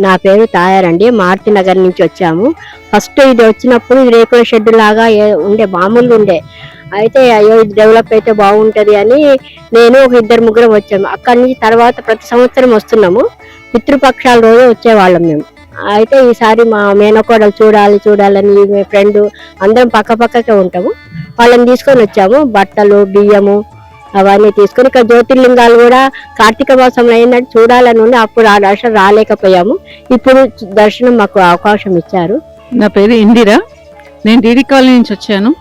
నా పేరు తాయారండి మారుతి నగర్ నుంచి వచ్చాము. ఫస్ట్ ఇది వచ్చినప్పుడు ఇది రేకుల షెడ్ లాగా ఉండే మామూలుగా ఉండే. అయితే అయ్యో ఇది డెవలప్ అయితే బాగుంటుంది అని నేను ఒక ఇద్దరు ముగ్గురం వచ్చాము. అక్కడి నుంచి తర్వాత ప్రతి సంవత్సరం వస్తున్నాము. పితృపక్షాల రోజు వచ్చేవాళ్ళం మేము. అయితే ఈసారి మా మేనకోడలు చూడాలి చూడాలని మీ ఫ్రెండ్ అందరం పక్క పక్కకే ఉంటాము. వాళ్ళని తీసుకొని వచ్చాము. బట్టలు బియ్యము అవన్నీ తీసుకొని ఇక్కడ జ్యోతిర్లింగాలు కూడా కార్తీక మాసంలో అయిందంటే చూడాలని ఉండి అప్పుడు ఆ దర్శనం రాలేకపోయాము. ఇప్పుడు దర్శనం మాకు అవకాశం ఇచ్చారు. నా పేరు ఇందిరా. నేను డీడీ కాలనీ నుంచి వచ్చాను.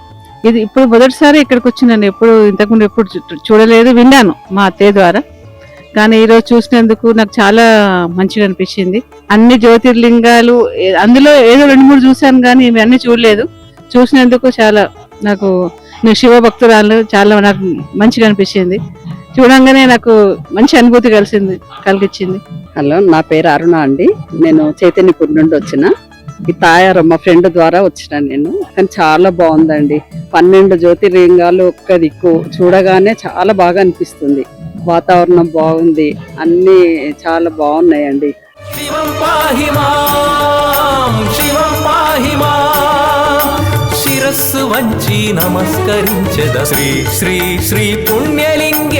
ఇది ఇప్పుడు మొదటిసారి ఇక్కడికి వచ్చినాను ఎప్పుడు ఇంతకుముందు ఎప్పుడు చూ- చూడలేదు విన్నాను మా అత్తయ్య ద్వారా. కానీ ఈరోజు చూసినందుకు నాకు చాలా మంచిగా అనిపించింది. అన్ని జ్యోతిర్లింగాలు అందులో ఏదో రెండు మూడు చూశాను కానీ ఇవన్నీ చూడలేదు. చూసినందుకు చాలా నాకు నేను శివ భక్తురాలు చాలా నాకు మంచిగా అనిపించింది. చూడంగానే నాకు మంచి అనుభూతి కలిసింది కలిగించింది. హలో నా పేరు అరుణ అండి. నేను చైతన్యపూర్ నుండి వచ్చిన. ఈ తాయారు మా ఫ్రెండ్ ద్వారా వచ్చిన నేను. కానీ చాలా బాగుందండి. పన్నెండు జ్యోతిర్లింగాలు ఒక్క దిక్కు చూడగానే చాలా బాగా అనిపిస్తుంది. వాతావరణం బాగుంది అన్ని చాలా బాగున్నాయండి. వంచి నమస్కరించద. శ్రీ శ్రీ శ్రీ పుణ్యలింగ